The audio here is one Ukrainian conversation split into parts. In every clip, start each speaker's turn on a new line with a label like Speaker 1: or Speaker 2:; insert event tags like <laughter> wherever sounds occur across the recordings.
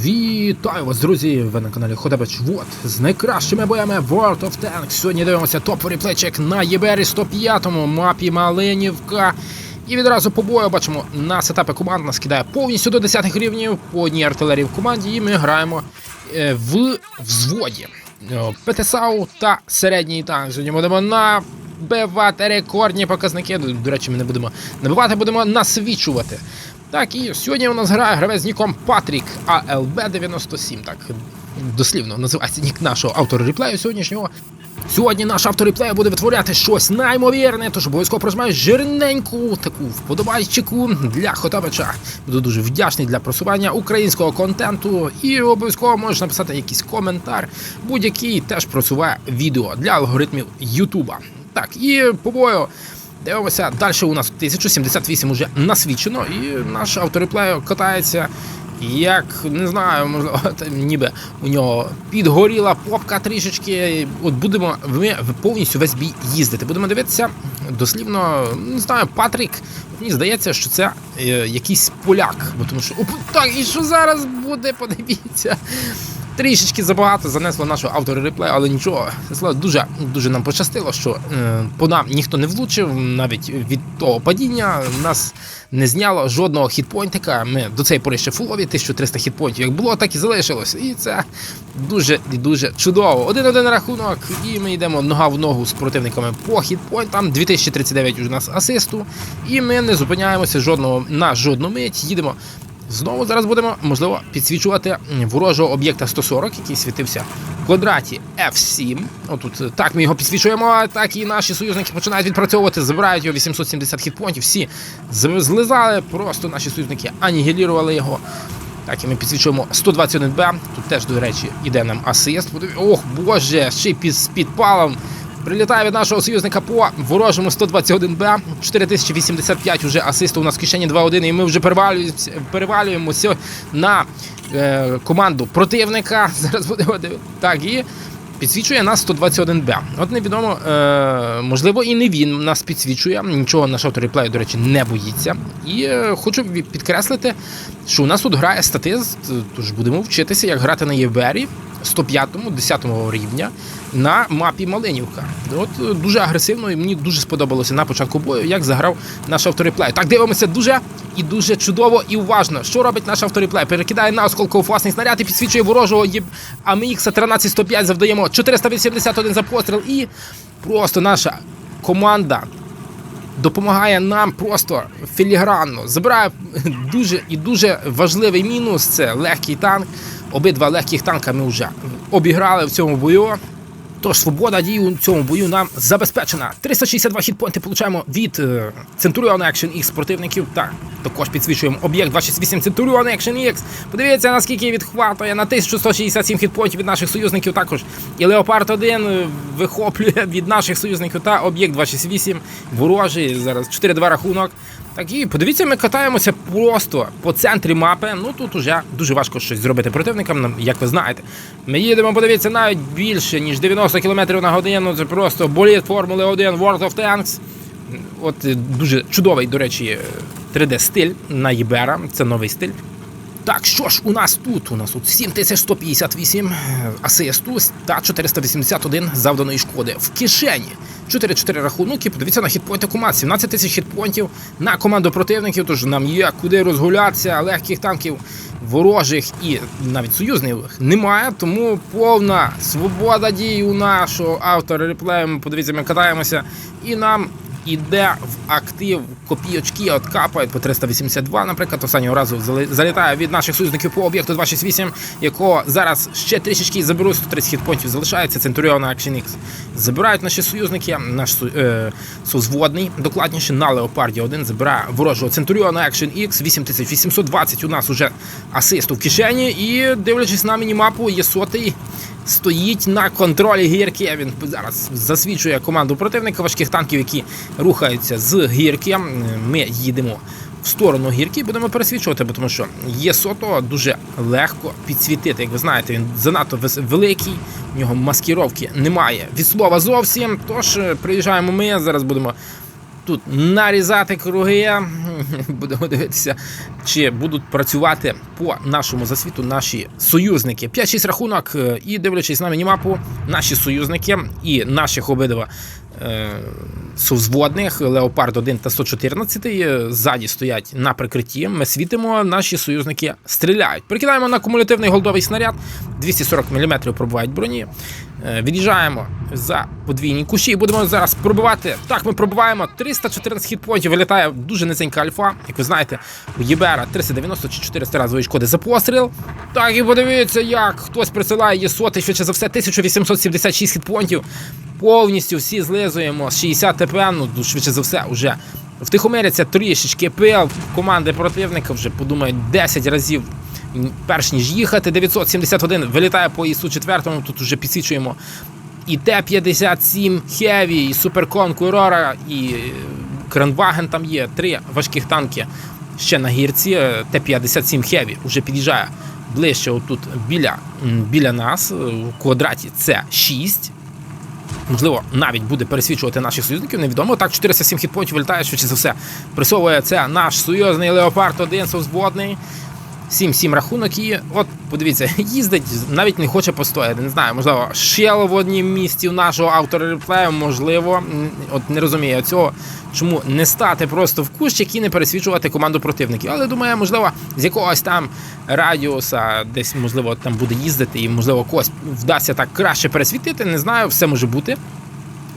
Speaker 1: Вітаю вас, друзі! Ви на каналі Ходабач Вот з найкращими боями World of Tanks. Сьогодні дивимося топ реплечек на Єбері 105 му мапі Малинівка. І відразу по бою бачимо, на сетапі команд нас кидає повністю до 10 рівнів по одній артилерії в команді, і ми граємо е, в взводі. Е, ПТСАУ та середній танк. Сьогодні будемо набивати рекордні показники. До речі, ми не будемо набивати, будемо насвічувати. Так, і сьогодні у нас грає гравець ніком Патрік АЛБ97. Так, дослівно називається нік нашого автора реплею сьогоднішнього. Сьогодні наш автор реплею буде витворяти щось неймовірне, тож обов'язково прожимаю жирненьку таку вподобайчику для Хотабича. Буду дуже вдячний для просування українського контенту і обов'язково можеш написати якийсь коментар, будь-який теж просуває відео для алгоритмів Ютуба. Так, і по бою Дивимося, далі у нас 1078 уже насвічено, і наш автореплею катається. Як не знаю, можливо, <laughs> ніби у нього підгоріла попка трішечки. От будемо ми повністю весь бій їздити. Будемо дивитися дослівно, не знаю, Патрік. Мені здається, що це е, якийсь поляк. Бо тому що оп, так, і що зараз буде? Подивіться. Трішечки забагато занесло нашого автора реплею, але нічого. Дуже дуже нам пощастило, що е, по нам ніхто не влучив, навіть від того падіння нас не зняло жодного хітпойнтика. Ми до цієї пори ще фулові, 1300 хітпойнтів як було, так і залишилось. І це дуже і дуже чудово. Один-один рахунок, і ми йдемо нога в ногу з противниками по хітпойнтам. 2039 у нас асисту, і ми не зупиняємося жодного на жодну мить. Їдемо. Знову зараз будемо, можливо, підсвічувати ворожого об'єкта 140, який світився в квадраті F7. Отут так ми його підсвічуємо, так і наші союзники починають відпрацьовувати, забирають його 870 хітпонтів. Всі злизали, просто наші союзники анігілірували його. Так, і ми підсвічуємо 121Б. Тут теж, до речі, іде нам асист. Ох, боже, ще й під, з підпалом. Прилітає від нашого союзника по ворожому 121Б. 4085 уже асисту у нас в кишені 2-1, і ми вже перевалюємося, на е, команду противника. <laughs> Зараз будемо. Так, і підсвічує нас 121Б. От невідомо, е, можливо, і не він нас підсвічує. Нічого наш автореплею, до речі, не боїться. І е, хочу підкреслити, що у нас тут грає статист, тож будемо вчитися, як грати на Євбері 105-му, 10-му рівня на мапі Малинівка. От е, дуже агресивно, і мені дуже сподобалося на початку бою, як заграв наш автореплей. Так дивимося дуже і дуже чудово і уважно. Що робить наш автореплей? Перекидає на осколково власний снаряд і підсвічує ворожого єб... АМХ 13105 завдаємо 481 за постріл. І просто наша команда допомагає нам просто філігранно. Забирає дуже і дуже важливий мінус. Це легкий танк. Обидва легких танка ми вже обіграли в цьому бою. Тож свобода дій у цьому бою нам забезпечена. 362 хітпойнти получаємо від е, Centurion Action X противників. Та також підсвічуємо об'єкт 268 Centurion Action X. Подивіться, наскільки відхватує на 1167 хітпойнтів від наших союзників. Також і Леопард 1 е, вихоплює від наших союзників та об'єкт 268 ворожий. Зараз 4-2 рахунок. Так і подивіться, ми катаємося просто по центрі мапи. Ну тут уже дуже важко щось зробити противникам, як ви знаєте. Ми їдемо, подивіться, навіть більше, ніж 90 км на годину. Це просто боліт Формули 1 World of Tanks. От е, дуже чудовий, до речі, 3D стиль на Єбера. Це новий стиль. Так, що ж у нас тут? У нас тут 7158 е, асисту та 481 завданої шкоди в кишені. 4-4 рахунки. Подивіться на хітпойнти команд. 17 тисяч хітпойнтів на команду противників. Тож нам є куди розгулятися. Легких танків ворожих і навіть союзних немає. Тому повна свобода дій у нашого автора реплею. Подивіться, ми катаємося і нам. Іде в актив копійочки, от капають по 382, наприклад, останнього разу залітає від наших союзників по об'єкту 268, якого зараз ще трішечки заберуть, 130 хітпонтів залишається, Центуріона Action X. Забирають наші союзники, наш е, созводний, докладніше на Леопарді 1 забирає ворожого Центуріона Action X, 8820 у нас уже асисту в кишені, і дивлячись на мінімапу, є сотий стоїть на контролі гірки. Він зараз засвідчує команду противника важких танків, які рухаються з гірки. Ми їдемо в сторону гірки будемо пересвічувати, бо тому що є сото дуже легко підсвітити. Як ви знаєте, він занадто великий, в нього маскировки немає від слова зовсім. Тож е, приїжджаємо ми. Зараз будемо тут нарізати круги. <laughs> Будемо дивитися, чи будуть працювати по нашому засвіту наші союзники. 5-6 рахунок, е, і дивлячись на мінімапу, наші союзники і наших обидва е, Леопард 1 та 114 е, ззаді стоять на прикритті. Ми світимо, наші союзники стріляють. Прикидаємо на кумулятивний голдовий снаряд. 240 мм пробувають броні. Е, Від'їжджаємо за подвійні кущі і будемо зараз пробивати. Так, ми пробиваємо 314 хітпоінтів. Вилітає дуже низенька альфа. Як ви знаєте, у Єбера 390 чи 400 разової шкоди за постріл. Так, і подивіться, як хтось присилає є соти, швидше за все, 1876 хітпоінтів. Повністю всі злизуємо з 60 ТП, ну швидше за все, вже втихомиряться трішечки пил. Команди противника вже подумають 10 разів. Перш ніж їхати, 971 вилітає по ІСу 4 тут вже підсвічуємо і Т-57 Хеві, і Суперкон Курора, і Кренваген там є. Три важких танки ще на гірці. Т-57 Хеві вже під'їжджає ближче отут біля, біля нас. У квадраті це 6. Можливо, навіть буде пересвічувати наших союзників, невідомо. Так, 407 хітпоінтів вилітає, швидше за все. Присовує це наш союзний Леопард 1 совзводний. 7-7 рахунок і от подивіться, <laughs> їздить, навіть не хоче постояти. Не знаю, можливо, шел в однім місці в нашого автора реплею, можливо, от не розумію цього, чому не стати просто в кущик і не пересвічувати команду противників. Але думаю, можливо, з якогось там радіуса десь можливо там буде їздити, і можливо когось вдасться так краще пересвітити. Не знаю, все може бути.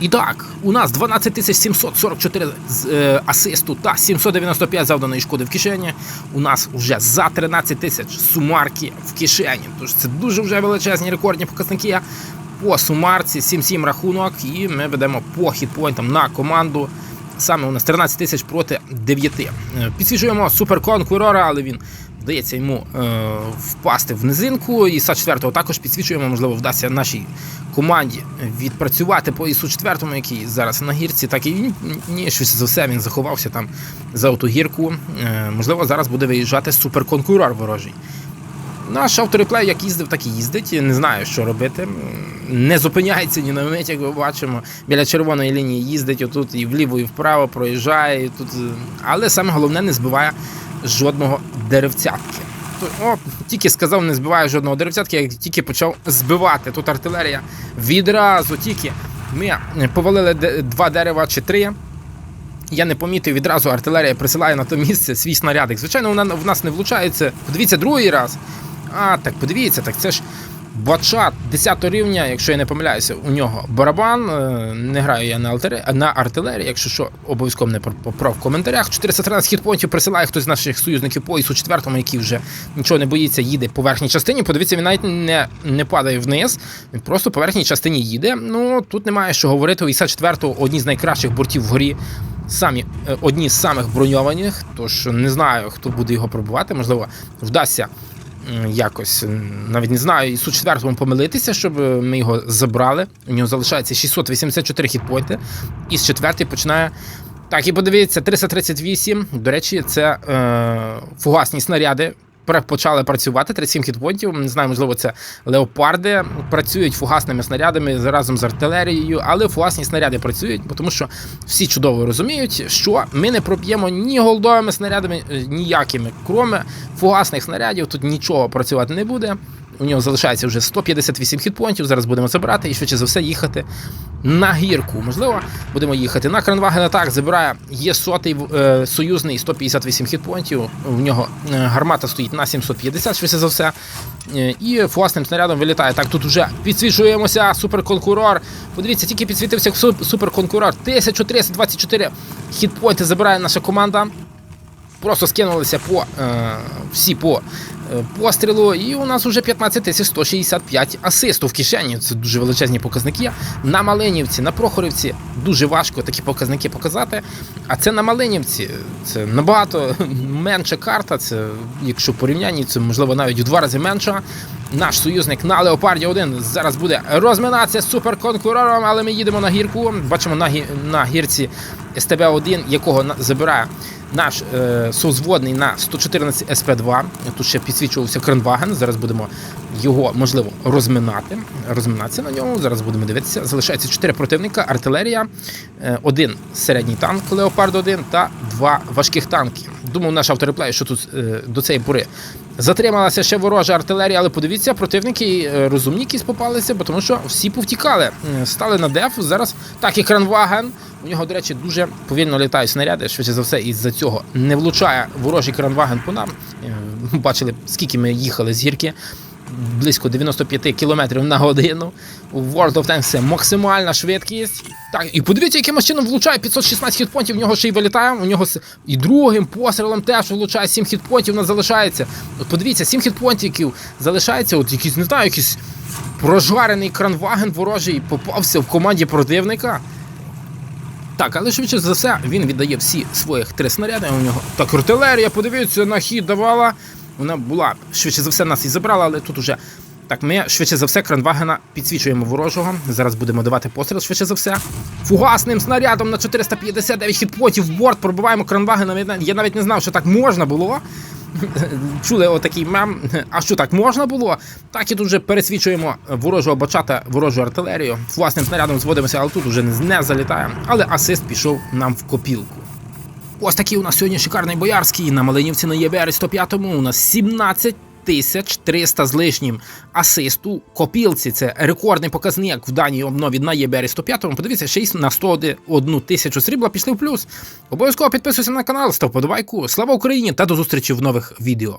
Speaker 1: І так, у нас 12 744 з, е, асисту та 795 завданої шкоди в кишені. У нас вже за 13 тисяч сумарки в кишені. Тож це дуже вже величезні рекордні показники. По сумарці 7-7 рахунок, і ми ведемо по хітпойнтам на команду. Саме у нас 13 тисяч проти 9. Е, Підсвічуємо суперконкурора, але він вдається йому е, впасти в низинку. І са 4 також підсвічуємо, можливо, вдасться нашій команді відпрацювати по ісу 4 який зараз на гірці, так і ні, щось за все він заховався там за оту гірку. Е, можливо, зараз буде виїжджати суперконкурор ворожий. Наш автореплей як їздив, так і їздить. Не знаю, що робити. Не зупиняється ні на мить, як ми бачимо. Біля червоної лінії їздить отут і вліво, і вправо проїжджає. І тут... Але саме головне не збиває жодного деревцятки. О, тільки сказав, не збиває жодного деревцятки, як тільки почав збивати. Тут артилерія відразу тільки ми повалили два дерева чи три. Я не помітив, відразу артилерія присилає на то місце свій снарядик. Звичайно, вона в нас не влучається. Подивіться другий раз. А, так подивіться, так це ж бачат 10 рівня, якщо я не помиляюся, у нього барабан. Е, Не граю я на, артилерії, на артилерії, якщо що, обов'язково не поправ в коментарях. 413 хітпоінтів присилає хтось з наших союзників по ісу 4 який вже нічого не боїться, їде по верхній частині. Подивіться, він навіть не, не падає вниз, він просто по верхній частині їде. Ну тут немає що говорити. У іса 4 одні з найкращих бортів вгорі самі е, одні з самих броньованих, тож не знаю, хто буде його пробувати. Можливо, вдасться якось навіть не знаю, і суд четвертому помилитися, щоб е, ми його забрали. У нього залишається 684 хітпойти. і з четвертий починає. Так, і подивіться, 338. До речі, це е, фугасні снаряди. Почали працювати 37 хітпойнтів. Не знаю, можливо, це леопарди працюють фугасними снарядами разом з артилерією, але фугасні снаряди працюють, тому що всі чудово розуміють, що ми не проб'ємо ні голдовими снарядами, е, ніякими. Кроме фугасних снарядів, тут нічого працювати не буде. У нього залишається вже 158 хітпоінтів. Зараз будемо забирати і швидше за все їхати на гірку. Можливо, будемо їхати на Кранваген. Так, забирає є сотий е, союзний 158 хітпоінтів. У нього е, гармата стоїть на 750, швидше за все. Е, і фугасним снарядом вилітає. Так, тут вже підсвічуємося. Суперконкурор. Подивіться, тільки підсвітився суперконкурор. 1324 хітпоінти забирає наша команда. Просто скинулися по е, всі по пострілу, і у нас вже 15 165 асисту в кишені. Це дуже величезні показники. На Малинівці, на Прохорівці дуже важко такі показники показати. А це на Малинівці. Це набагато <laughs> менша карта. Це, якщо в порівнянні, це можливо навіть у два рази менша. Наш союзник на Леопарді 1 зараз буде розминатися з суперконкурором, але ми їдемо на гірку. Бачимо на гірці СТБ-1, якого забирає наш е, созводний на 114 СП2. Тут ще підсвічувався Кренваген. Зараз будемо його можливо розминати. Розминатися на ньому. Зараз будемо дивитися. Залишається 4 противника, артилерія, е, один середній танк Леопард 1 та два важких танки. Думав наш автореплей, що тут е, до цієї пори затрималася ще ворожа артилерія, але подивіться, противники е, розумні якісь попалися, бо тому що всі повтікали, Е, стали на деф. Зараз так і Кранваген. У нього, до речі, дуже повільно літають снаряди. Швидше за все, із-за цього не влучає ворожий кранваген по нам. Е, Бачили, скільки ми їхали з гірки. Близько 95 км на годину. У World of Tanks це максимальна швидкість. Так, і подивіться, яким чином влучає 516 хітпонтів, у нього ще й вилітає. У нього і другим пострілом теж влучає 7 хітпонтів, у нас залишається. От подивіться, 7 хітпонтів залишається, от якийсь, не знаю, якийсь прожарений кранваген ворожий попався в команді противника. Так, але швидше за все він віддає всі своїх три снаряди. У нього так артилерія, подивіться, на хід давала. Вона була швидше за все нас і забрала, але тут уже. Так, ми швидше за все кранвагена підсвічуємо ворожого. Зараз будемо давати постріл швидше за все. Фугасним снарядом на 459 хітпотів в борт пробиваємо кранвагена. Я навіть- не знав, що так можна було. <laughs> Чули отакий мем. А що так можна було? Так і тут вже пересвічуємо ворожого бачата, ворожу артилерію. Власним снарядом зводимося, але тут вже не, не залітає. Але асист пішов нам в копілку. Ось такий у нас сьогодні шикарний боярський на Малинівці на ЄБР 105-му у нас 17 тисяч 300 з лишнім асисту копілці. Це рекордний показник в даній обнові на ЄБР 105. Подивіться, 6 на 101 тисячу срібла пішли в плюс. Обов'язково підписуйся на канал, став подобайку. Слава Україні та до зустрічі в нових відео.